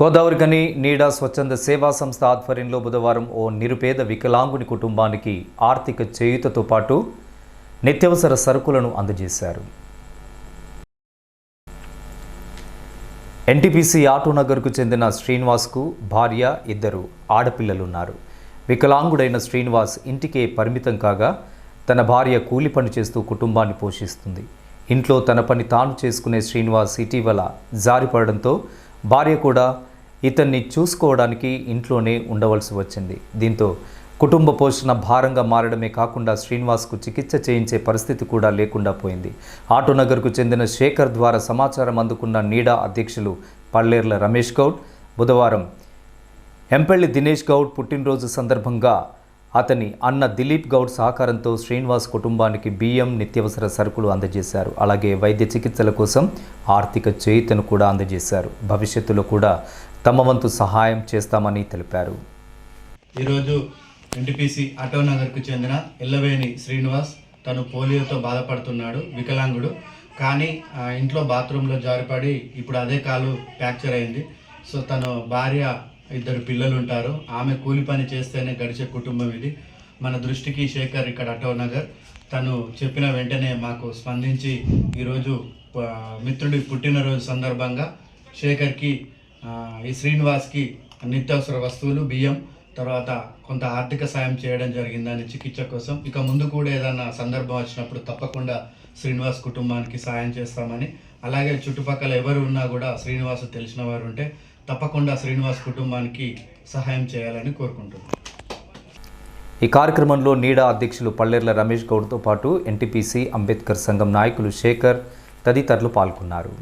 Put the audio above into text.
గోదావరిగని నీడా స్వచ్ఛంద సేవా సంస్థ ఆధ్వర్యంలో బుధవారం ఓ నిరుపేద వికలాంగుని కుటుంబానికి ఆర్థిక చేయుతతో పాటు నిత్యవసర సరుకులను అందజేశారు. ఎన్టీపీసీ ఆటోనగర్కు చెందిన శ్రీనివాస్కు భార్య ఇద్దరు ఆడపిల్లలున్నారు. వికలాంగుడైన శ్రీనివాస్ ఇంటికే పరిమితం కాగా తన భార్య కూలి పని చేస్తూ కుటుంబాన్ని పోషిస్తుంది. ఇంట్లో తన పని తాను చేసుకునే శ్రీనివాస్ ఇటీవల జారిపడడంతో భార్య కూడా ఇతన్ని చూసుకోవడానికి ఇంట్లోనే ఉండవలసి వచ్చింది. దీంతో కుటుంబ పోషణ భారంగా మారడమే కాకుండా శ్రీనివాస్కు చికిత్స చేయించే పరిస్థితి కూడా లేకుండా పోయింది. ఆటోనగర్కు చెందిన శేఖర్ ద్వారా సమాచారం అందుకున్న నీడా అధ్యక్షులు పల్లేర్ల రమేష్ గౌడ్ బుధవారం ఎంపెళ్ళి దినేష్ గౌడ్ పుట్టినరోజు సందర్భంగా అతని అన్న దిలీప్ గౌడ్ సహకారంతో శ్రీనివాస్ కుటుంబానికి బియ్యం నిత్యావసర సరుకులు అందజేశారు. అలాగే వైద్య చికిత్సల కోసం ఆర్థిక చేయుతను కూడా అందజేశారు. భవిష్యత్తులో కూడా తమ వంతు సహాయం చేస్తామని తెలిపారు. ఈరోజు ఎన్టీపీసీ ఆటోనగర్కు చెందిన ఎల్లవేణి శ్రీనివాస్ తను పోలియోతో బాధపడుతున్నాడు వికలాంగుడు. కానీ ఆ, ఇంట్లో బాత్రూంలో జారిపడి ఇప్పుడు అదే కాలు ఫ్రాక్చర్ అయింది. సో తను భార్య ఇద్దరు పిల్లలు ఉంటారు ఆమె కూలి పని చేస్తేనే గడిచే కుటుంబం ఇది. మన దృష్టికి శేఖర్ ఇక్కడ ఆటోనగర్ తను చెప్పిన వెంటనే మాకు స్పందించి ఈరోజు మిత్రుడి పుట్టినరోజు సందర్భంగా శేఖర్కి ఈ శ్రీనివాస్కి నిత్యావసర వస్తువులు బియ్యం తర్వాత కొంత ఆర్థిక సాయం చేయడం జరిగిందని చికిత్స కోసం. ఇక ముందు కూడా ఏదైనా సందర్భం వచ్చినప్పుడు తప్పకుండా శ్రీనివాస్ కుటుంబానికి సాయం చేస్తామని. అలాగే చుట్టుపక్కల ఎవరు ఉన్నా కూడా శ్రీనివాస్ తెలిసిన వారు ఉంటే తప్పకుండా శ్రీనివాస్ కుటుంబానికి సహాయం చేయాలని కోరుకుంటున్నాను ఈ కార్యక్రమంలో నీడా అధ్యక్షులు పల్లెర్ల రమేష్ గౌడ్తో పాటు ఎన్టీపీసీ అంబేద్కర్ సంఘం నాయకులు శేఖర్ తదితరులు పాల్గొన్నారు.